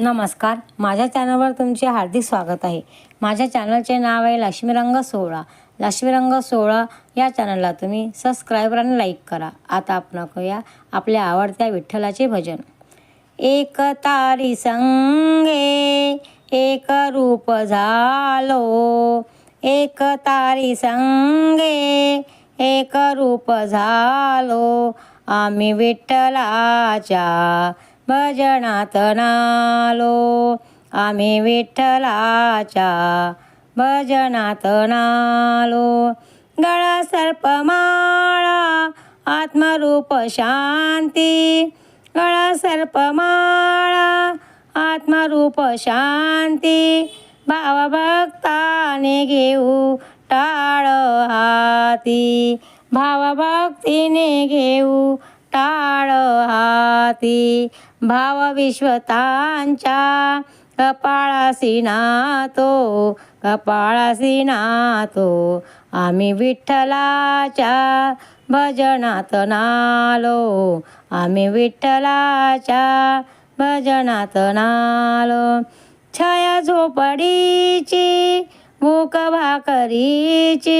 नमस्कार. माझ्या चॅनलवर तुमचे हार्दिक स्वागत आहे. माझ्या चॅनलचे नाव आहे लक्ष्मीरंग सोहळा. लक्ष्मीरंग सोहळा या चॅनलला तुम्ही सबस्क्राईब आणि लाईक करा. आता आपण ऐकूया आपल्या आवडत्या विठ्ठलाचे भजन. एक तारी संगे एक रूप झालो. एक तारी संगे एक रूप झालो. आम्ही विठ्ठलाच्या भजनात नालो आम्ही विठ्ठलाच्या भजनात नालो गळा सर्पमाळा आत्मरूप शांती. गळा सर्पमाळा आत्मरूप शांती. भावभक्ताने घेऊ टाळ हाती. भावभक्तीने घेऊ टाळ हाती. भाव विश्वतांच्या कपाळासी नातो कपाळासी नातो आम्ही विठ्ठलाच्या भजनात नालो आम्ही विठ्ठलाच्या भजनात नालो. छाया झोपडीची भूक भाकरीची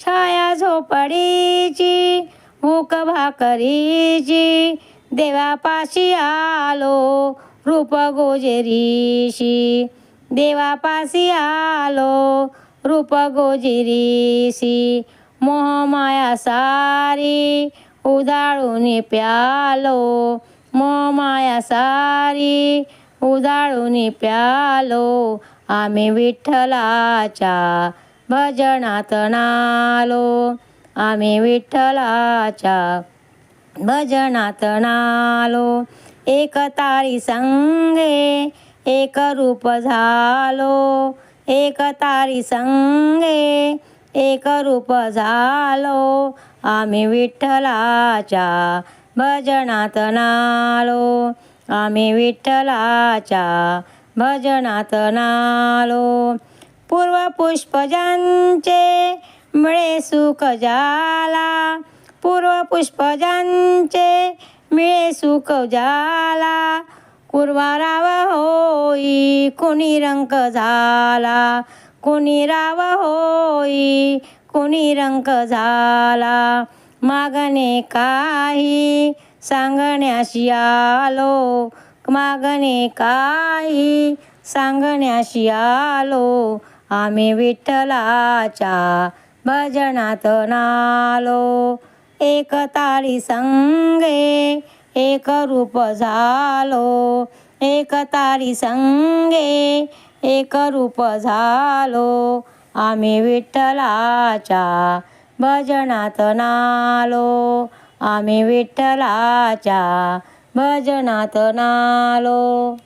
छाया झोपडीची भूक भाकरीची देवापाशी आलो रूप गोजेरीशी देवापाशी आलो रूप गोजिरीशी मोहमाया सारी उधाळून प्यालो. मोहमाया सारी उधाळून प्यालो. आम्ही विठ्ठलाच्या भजनात नालो. आम्ही विठ्ठलाच्या भजनात नालो एक तारी संगे एक रूप झालो. एक तारी संगे एक रूप झालो. आम्ही विठ्ठलाच्या भजनात नालो आम्ही विठ्ठलाच्या भजनात नालो पूर्व पुष्पजांचे मिळे सुख जाला पूर्व पुष्पजांचे मिळे सुख जाला कुरवाराव होई कुणी रंक झाला. कुणी राव होई कुणी रंक झाला. मागणे काही सांगण्याशी आलो. मागणे काही सांगण्याशी आलो. आम्ही विठ्ठलाच्या भजनात नालो. एक ताळी संगे एक रूप झालो. एक ताळी संगे एक रूप झालो. आम्ही विठ्ठलाच्या भजनात नालो. आम्ही विठ्ठलाच्या भजनात नालो.